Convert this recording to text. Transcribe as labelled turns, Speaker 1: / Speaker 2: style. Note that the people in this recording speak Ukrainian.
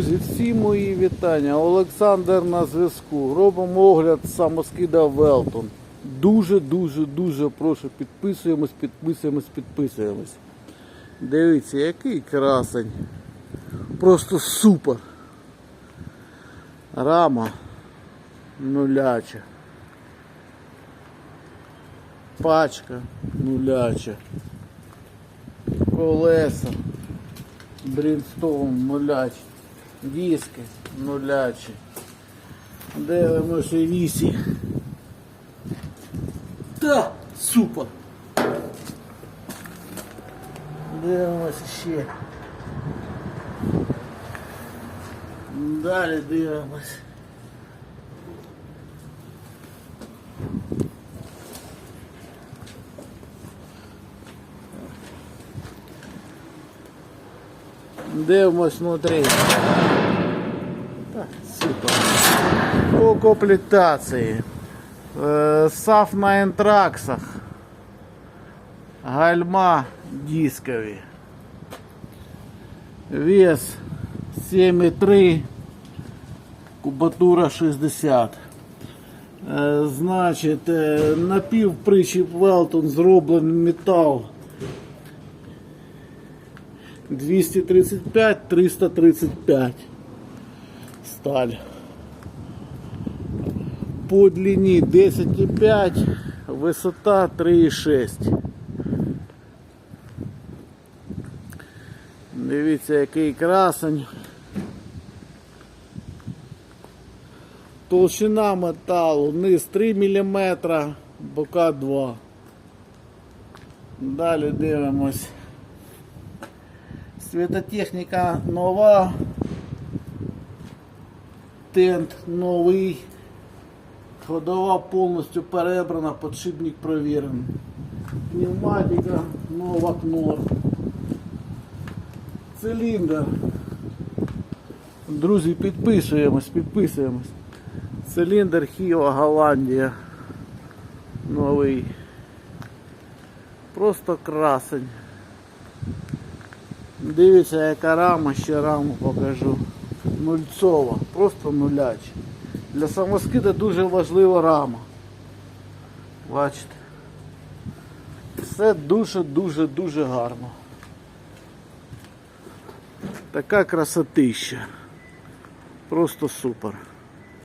Speaker 1: Друзі, всі мої вітання. Олександр на зв'язку. Робимо огляд самоскида Велтон. Дуже, дуже, прошу підписуємось, підписуємось, підписуємось. Дивіться, який красень. Просто супер. Рама нуляча. Пачка нуляча. Колеса. Брінстоун нулячі. Диски нулячі. Дивимося вісі. Та, супер. Дивимося ще. Далі дивимось. Дивимось внутрі. Так, супер. По комплектації. Е, Саф на ентраксах. Гальма дискові. Вес 7,3. Кубатура 60. Е, Значить, е, напівпричіп Велтон зроблений метал 235, 335 Сталь. По длині 10,5, висота 3,6. Дивіться, який красень. Толщина металу, низ 3 мм, бока 2. Далі дивимось. Світотехніка нова. Тент новий. Ходова повністю перебрана, подшипник провірений. Пневматика, нова кнор. Циліндр. Друзі, підписуємось, підписуємось. Циліндр Хіва Голландія. Новий. Просто красень. Дивіться, яка рама, ще раму покажу. Нульцова, просто нуляч. Для самоскида дуже важлива рама. Бачите? Все дуже-дуже дуже гарно. Така красотища. Просто супер.